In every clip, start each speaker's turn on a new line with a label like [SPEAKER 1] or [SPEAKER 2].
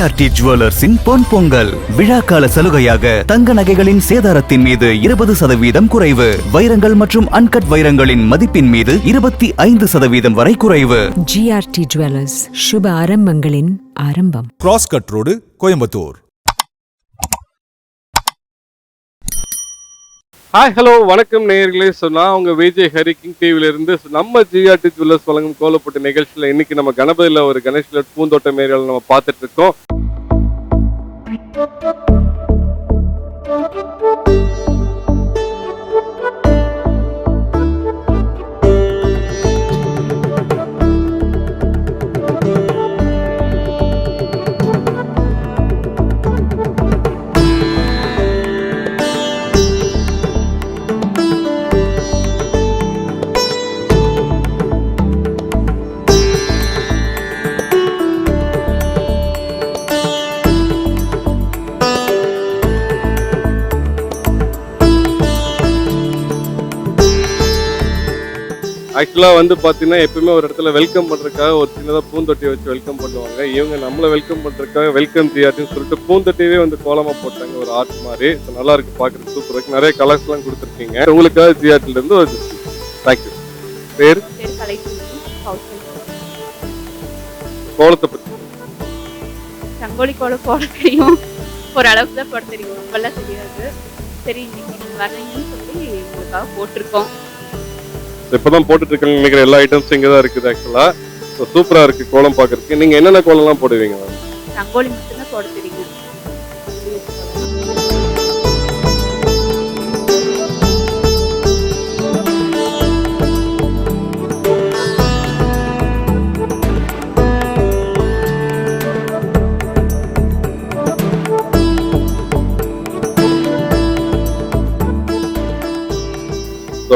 [SPEAKER 1] GRT ஜுவல்லர்ஸின் பொன் பொங்கல். விழாக்கால சலுகையாக தங்க நகைகளின் சேதாரத்தின் மீது இருபது சதவீதம் குறைவு. வைரங்கள் மற்றும் அன்கட் வைரங்களின் மதிப்பின் மீது இருபத்தி ஐந்து சதவீதம் வரை குறைவு.
[SPEAKER 2] ஜிஆர்டி ஜுவல்லர்ஸ் சுப ஆரம்பங்களின் ஆரம்பம்.
[SPEAKER 3] Cross cut road Coimbatore
[SPEAKER 4] hi hello வணக்கம் நேயர்களே. ஸோ நான் உங்கள் விஜய் ஹரி கிங் டிவிலிருந்து நம்ம ஜிஆர்டி ஜுவல்லர்ஸ் வழங்கும் கோலப்பட்டு நிகழ்ச்சியில் இன்னைக்கு நம்ம கணபதியில் ஒரு கணேஷில் பூந்தோட்டம் ஏரியாவில் நம்ம பார்த்துட்டு இருக்கோம். ஆக்சுவலாக வந்து பார்த்தீங்கன்னா எப்பயுமே ஒரு இடத்துல வெல்கம் பண்ணுறதுக்காக ஒரு சின்னதாக பூந்தொட்டி வச்சு வெல்கம் பண்ணுவாங்க. இவங்க நம்மளை வெல்கம் பண்ணுறதுக்காக வெல்கம் ஜிஆர்டின்னு சொல்லிட்டு பூந்தொட்டியவே வந்து கோலமாக போட்டாங்க. ஒரு ஆர்ட் மாதிரி. நல்லா இருக்கு பார்க்குறது சூப்பர் இருக்கு. நிறைய கலர்ஸ்லாம் கொடுத்துருக்கீங்க. உங்களுக்காக ஜிஆர்டில இருந்து ஒரு தேங்க்யூ பேர்? கோலத்தை பற்றி
[SPEAKER 5] ரங்கோலி கோலம் போட தெரியும். ஒரு அளவுக்கு தான் போட தெரியும். ரொம்பலாம் தெரியாது. சரி இன்னைக்கு நீங்க வர்றீங்கன்னு சொல்லி உங்களுக்காக போட்டிருக்கோம்.
[SPEAKER 4] இப்பதான் போட்டுட்டு இருக்காங்க நினைக்கிற எல்லா ஐட்டம்ஸும் இங்கே தான் இருக்குது ஆக்சுவலாக ஸோ சூப்பராக இருக்குது கோலம் பாக்குறதுக்கு நீங்கள் என்னென்ன கோலம்லாம் போடுவீங்க மேம்
[SPEAKER 5] ரங்கோலி மட்டும்தான் போட தெரியும்.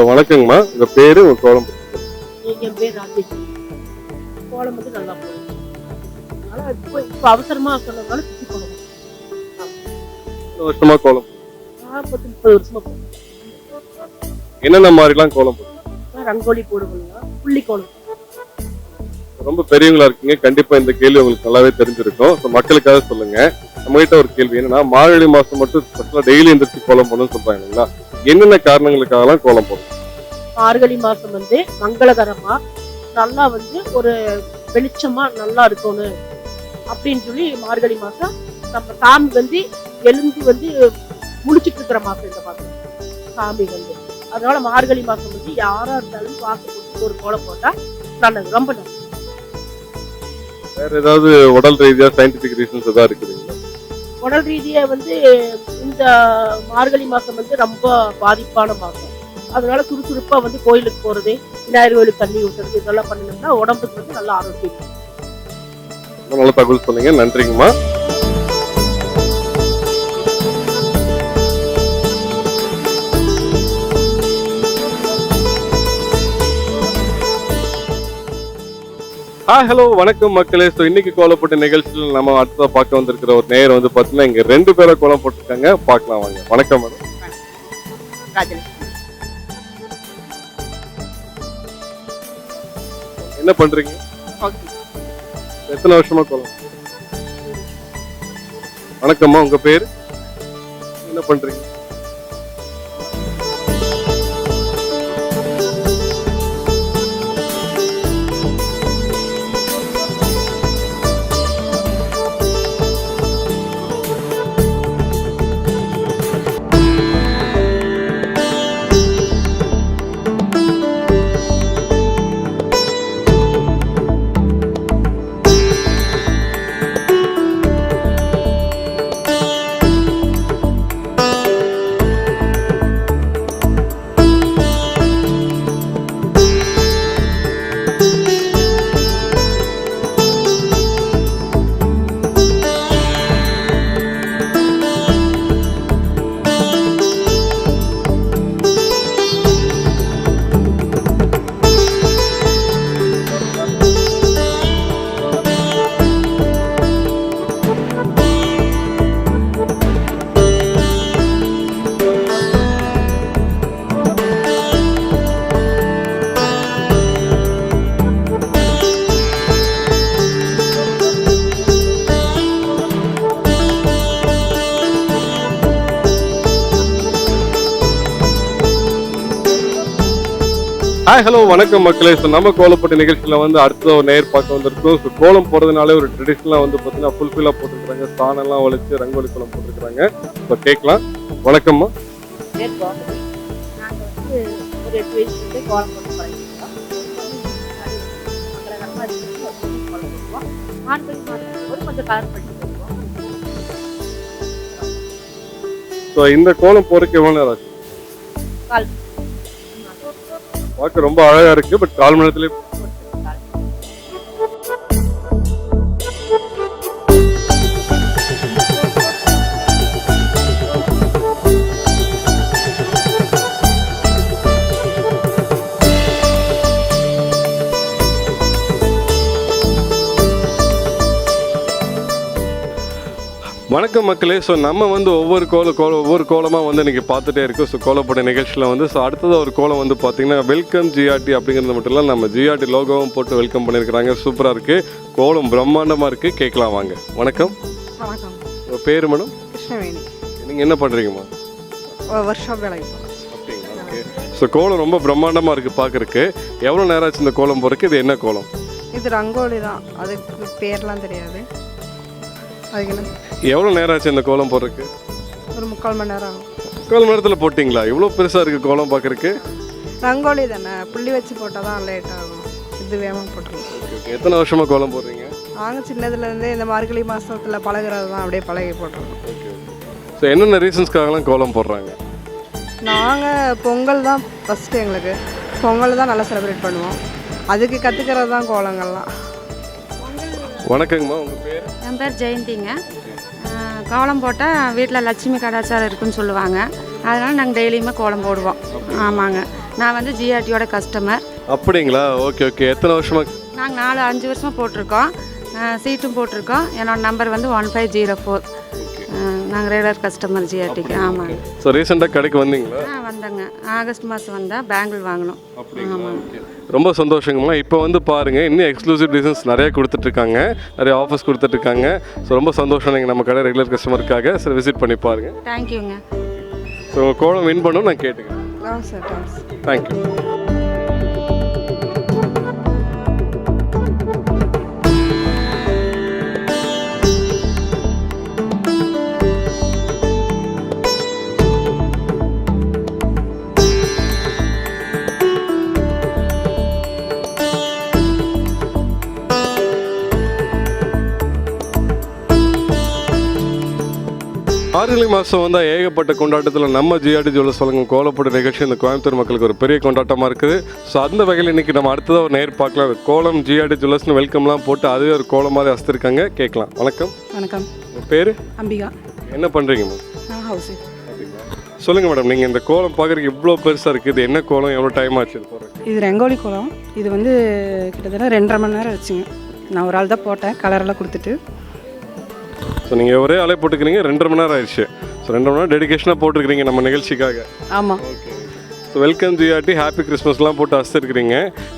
[SPEAKER 4] வணக்கங்கம்மா. உங்கள் பேர் உங்கள் கோலம்.
[SPEAKER 6] என் பேர் ராஜேஷ். கோலம் வந்து நல்லா ஆனால் இப்போ இப்போ அவசரமாக சொன்னதுனால சுற்றி
[SPEAKER 4] எத்தனை வருஷமாக கோலம்?
[SPEAKER 6] நான் பத்து முப்பது வருஷமா
[SPEAKER 4] என்னென்ன மாதிரிலாம் கோலம்
[SPEAKER 6] ரங்கோலி போடுவேன்னா புள்ளி கோலம்.
[SPEAKER 4] ரொம்ப பெரியவங்களா இருக்கீங்க. கண்டிப்பா இந்த கேள்வி உங்களுக்கு நல்லாவே தெரிஞ்சிருக்கும். ஸோ மக்களுக்காக சொல்லுங்க. நம்ம கிட்ட ஒரு கேள்வி என்னன்னா மார்கழி மாசம் மட்டும் ஸ்பெஷலா டெய்லி எந்திரிச்சு கோலம் போடணும்னு சொல்றாங்க இல்லைங்களா? என்னென்ன காரணங்களுக்காகலாம் கோலம் போடணும்
[SPEAKER 6] மார்கழி மாதம் வந்து மங்களகரமாக நல்லா வந்து ஒரு வெளிச்சமாக நல்லா இருக்கணும் அப்படின்னு சொல்லி மார்கழி மாதம் நம்ம சாமி வந்து எழுந்து வந்து முழிச்சிட்டு இருக்கிற மாதம் இந்த மாதம் சாமி வந்து. அதனால மார்கழி மாதம் வந்து யாராக இருந்தாலும் கொடுத்து ஒரு கோலம் போட்டால் நல்லது. ரொம்ப நல்லது.
[SPEAKER 4] வேற ஏதாவது உடல் ரீதியா சயின்டிபிக் ரீசன்ஸ் ஏதாவது இருக்குதுங்களா?
[SPEAKER 6] உடல் ரீதியா வந்து இந்த மார்கழி மாசம் வந்து ரொம்ப பாதிப்பான மாசம். அதனால சுறுசுறுப்பா வந்து கோயிலுக்கு போறது விநாயகர் கோயிலுக்கு தண்ணி ஊற்றுறது இதெல்லாம் பண்ணணும்னா உடம்புக்கு வந்து நல்ல ஆரோக்கியம்.
[SPEAKER 4] நல்ல தகவல் சொன்னீங்க. நன்றிங்கம்மா. ஆ ஹலோ வணக்கம் மக்களே. ஸோ இன்னைக்கு கோலப்பட்ட நிகழ்ச்சியில் நம்ம அடுத்ததாக பார்க்க வந்திருக்கிற ஒரு நேயர் வந்து பார்த்தீங்கன்னா இங்க ரெண்டு பேரை கோலம் போட்டிருக்காங்க. பார்க்கலாம் வாங்க. வணக்கம் மேடம். என்ன பண்றீங்க? எத்தனை வருஷமா கோலம்? வணக்கம்மா உங்க பேர்? என்ன பண்றீங்க? ஹாய் ஹலோ வணக்கம் மக்களே ஸோ நம்ம கோலப்பட்டி நிகழ்ச்சியில் வந்து அடுத்த ஒரு நேர் பார்க்க வந்திருக்கோம் ஸோ கோலம் போடுறதுனாலே ஒரு ட்ரெடிஷ்னலாக வந்து பார்த்தீங்கன்னா ஃபுல்ஃபில்லாக போட்டுருக்காங்க சாணம்லாம் ஒழிச்சு ரங்கோலி கோலம் போட்டுருக்காங்க ஸோ கேட்கலாம் வணக்கம்மா ஸோ இந்த கோலம் போறதுக்கு எவ்வளோ நேரம் ஆச்சு பார்க்க ரொம்ப அழகா இருக்கு பட் கால் மணி நேரத்துலேயே வணக்கம் மக்களே. ஸோ நம்ம வந்து ஒவ்வொரு கோல கோல ஒவ்வொரு கோலமாக வந்து இன்னைக்கு பார்த்துட்டே இருக்கோம். ஸோ கோலப்பட நிகழ்ச்சியில் வந்து ஸோ அடுத்தது ஒரு கோலம் வந்து பார்த்தீங்கன்னா வெல்கம் ஜிஆர்டி அப்படிங்கிறது மட்டும் இல்லை நம்ம ஜிஆர்டி லோகோவும் போட்டு வெல்கம் பண்ணியிருக்கிறாங்க. சூப்பராக இருக்குது கோலம் பிரம்மாண்டமாக இருக்குது கேட்கலாம் வாங்க. வணக்கம். உங்கள் பேர் மேடம்?
[SPEAKER 7] கிருஷ்ணவேணி.
[SPEAKER 4] நீங்கள் என்ன பண்ணுறீங்கம்மா
[SPEAKER 7] ஒர்க் வேலைக்கு போகிறேன்
[SPEAKER 4] அப்படிங்களா? ஓகே ஸோ கோலம் ரொம்ப பிரம்மாண்டமாக இருக்குது பார்க்குறக்கு எவ்வளோ நேரம் ஆச்சு இந்த கோலம் போகிறதுக்கு இது என்ன கோலம்?
[SPEAKER 7] இது ரங்கோலி தான். அதுக்கு பேர்லாம் தெரியாது. அதுக்கு என்ன
[SPEAKER 4] எவ்வளோ நேரம் ஆச்சு இந்த கோலம் போடுறதுக்கு?
[SPEAKER 7] ஒரு முக்கால் மணி நேரம் ஆகும்.
[SPEAKER 4] கோலம் மணி நேரத்தில் போட்டிங்களா? இவ்வளோ பெருசாக இருக்குது கோலம் பார்க்குறக்கு
[SPEAKER 7] ரங்கோலி தானே புள்ளி வச்சு போட்டால் தான் லேட் ஆகும். இது வேகமாக போட்டுருவோம்.
[SPEAKER 4] எத்தனை வருஷமாக கோலம் போடுறீங்க?
[SPEAKER 7] நாங்கள் சின்னதுலேருந்தே இந்த மார்கழி மாதத்தில் பழகுறது தான் அப்படியே பழகி போட்டுருவோம்.
[SPEAKER 4] ஸோ என்னென்ன ரீசன்ஸ்க்காகலாம் கோலம் போடுறாங்க?
[SPEAKER 7] நாங்கள் பொங்கல் தான் ஃபஸ்ட்டு எங்களுக்கு. பொங்கல் தான் நல்லா செலிப்ரேட் பண்ணுவோம். அதுக்கு கற்றுக்கிறது தான் கோலங்கள்லாம்.
[SPEAKER 4] வணக்கங்கம்மா உங்கள் பேர்?
[SPEAKER 8] என் பேர் ஜெயந்திங்க. கோலம் போட்டால் வீட்டில் லட்சுமி கடாச்சாரம் இருக்குன்னு சொல்லுவாங்க. அதனால் நாங்கள் டெய்லியுமே கோலம் போடுவோம். ஆமாங்க. நான் வந்து ஜிஆர்டியோட கஸ்டமர்
[SPEAKER 4] அப்படிங்களா? Okay okay. எத்தனை வருஷமாக
[SPEAKER 8] நாங்கள் நாலு அஞ்சு வருஷமாக போட்டிருக்கோம். சீட்டும் போட்டிருக்கோம். என்னோட நம்பர் வந்து ஒன் ஃபைவ் ஜீரோ ஃபோர் நாங்கள் ரெகுலர் கஸ்டமர் ஜிஆர்டிக்கு ஆமாங்க
[SPEAKER 4] ஸோ ரீசெண்டாக கடைக்கு வந்தீங்களா?
[SPEAKER 8] ஆ வந்தேங்க. ஆகஸ்ட் மாதம் வந்தால் பேங்கிள் வாங்கணும். ஆமாங்க
[SPEAKER 4] ரொம்ப சந்தோஷங்கம்மா. இப்போ வந்து பாருங்க இன்னும் எக்ஸ்க்ளூசிவ் டிசைன்ஸ் நிறைய கொடுத்துட்ருக்காங்க. நிறைய ஆஃபர்ஸ் கொடுத்துட்ருக்காங்க. ஸோ ரொம்ப சந்தோஷம் நீங்கள் நம்ம கடை ரெகுலர் கஸ்டமருக்காக சரி விசிட் பண்ணி பாருங்க.
[SPEAKER 8] தேங்க்யூங்க
[SPEAKER 4] ஸோ கோலம் வின் பண்ணணும் நான் கேட்டுக்கிறேன். தேங்க்யூ மார்கழி மாதம் வந்தால் ஏகப்பட்ட கொண்டாட்டத்தில் நம்ம ஜிஆர்டி ஜுவல்லர்ஸ் வழங்கும் கோலப்பட நிகழ்ச்சி இந்த கோயம்புத்தூர் மக்களுக்கு ஒரு பெரிய கொண்டாட்டமாக இருக்குது. ஸோ அந்த வகையில் இன்றைக்கி நம்ம அடுத்ததாக ஒரு நேர் பார்க்கலாம் கோலம் ஜிஆர்டி ஜுவல்லர்ஸ்னு வெல்கம்லாம் போட்டு அதுவே ஒரு கோலம் மாதிரி அஸ்திருக்காங்க கேட்கலாம். வணக்கம்.
[SPEAKER 7] வணக்கம்.
[SPEAKER 4] பேர்?
[SPEAKER 7] அம்பிகா.
[SPEAKER 4] என்ன பண்ணுறீங்கம்மா
[SPEAKER 7] நான் ஹவுஸ்
[SPEAKER 4] சொல்லுங்கள் மேடம் நீங்கள் இந்த கோலம் பார்க்குறதுக்கு இவ்வளோ பெருசாக இருக்குது இது என்ன கோலம்? எவ்வளோ டைம் ஆச்சு இது
[SPEAKER 9] ரங்கோலி கோலம். இது வந்து கிட்டத்தட்ட ரெண்டரை மணி நேரம் வச்சுங்க நான் ஒரு ஆள் தான் போட்டேன். கலரெல்லாம் கொடுத்துட்டு.
[SPEAKER 4] ஸோ நீங்கள் ஒரே அலை போட்டுக்கிறீங்க ரெண்டரை மணி நேரம் ஆயிடுச்சு. ஸோ ரெண்டரை மணி நேரம் டெடிகேஷனாக போட்டிருக்கிறீங்க நம்ம நிகழ்ச்சிக்காக.
[SPEAKER 9] ஆமாம்
[SPEAKER 4] ஸோ வெல்கம் ஜிஆர்டி ஹாப்பி கிறிஸ்மஸ்லாம் போட்டு அஸ்திருக்கிறீங்க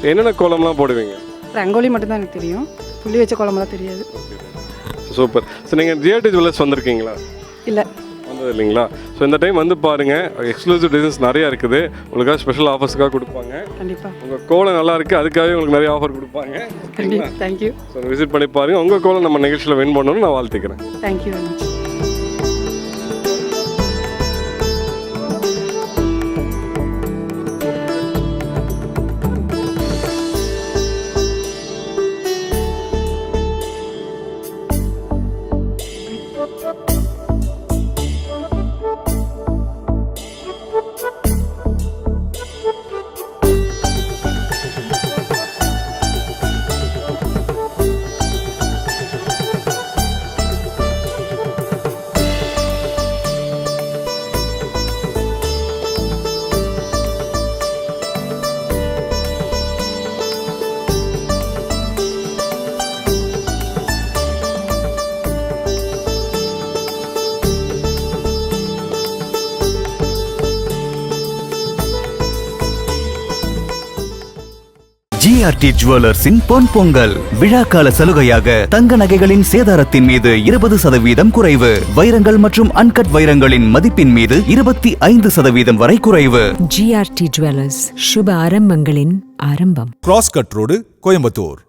[SPEAKER 4] என்னென்ன கோலம்லாம் போடுவீங்க?
[SPEAKER 9] ரங்கோலி மட்டும்தான் எனக்கு தெரியும். புள்ளி வச்ச கோலமெல்லாம் தெரியாது.
[SPEAKER 4] சூப்பர் ஸோ நீங்கள் ஜிஆர்டி ஜுவல்லர்ஸ் வந்திருக்கீங்களா?
[SPEAKER 9] இல்லை.
[SPEAKER 4] வந்தது இல்லைங்களா? ஸோ இந்த டைம் வந்து பாருங்கள் எக்ஸ்க்ளூசிவ் டிசைன்ஸ் நிறையா இருக்குது. உங்களுக்காக ஸ்பெஷல் ஆஃபர்ஸுக்காக கொடுப்பாங்க.
[SPEAKER 9] கண்டிப்பாக
[SPEAKER 4] உங்கள் கோலம் நல்லா இருக்குது அதுக்காகவே உங்களுக்கு நிறைய ஆஃபர் கொடுப்பாங்க.
[SPEAKER 9] தேங்க்யூ
[SPEAKER 4] ஸோ விசிட் பண்ணி பாருங்கள் உங்கள் கோலம் நம்ம நிகழ்ச்சியில் வின் பண்ணணும்னு நான் வாழ்த்துக்கிறேன்.
[SPEAKER 9] Thank you very much
[SPEAKER 1] GRT ஜுவல்லர்ஸின் பொன் பொங்கல். விழாக்கால சலுகையாக தங்க நகைகளின் சேதாரத்தின் மீது இருபது சதவீதம் குறைவு. வைரங்கள் மற்றும் அன்கட் வைரங்களின் மதிப்பின் மீது இருபத்தி ஐந்து சதவீதம் வரை குறைவு.
[SPEAKER 2] ஜிஆர்டி ஜுவல்லர்ஸ் சுப ஆரம்பங்களின் ஆரம்பம்.
[SPEAKER 3] Cross cut road Coimbatore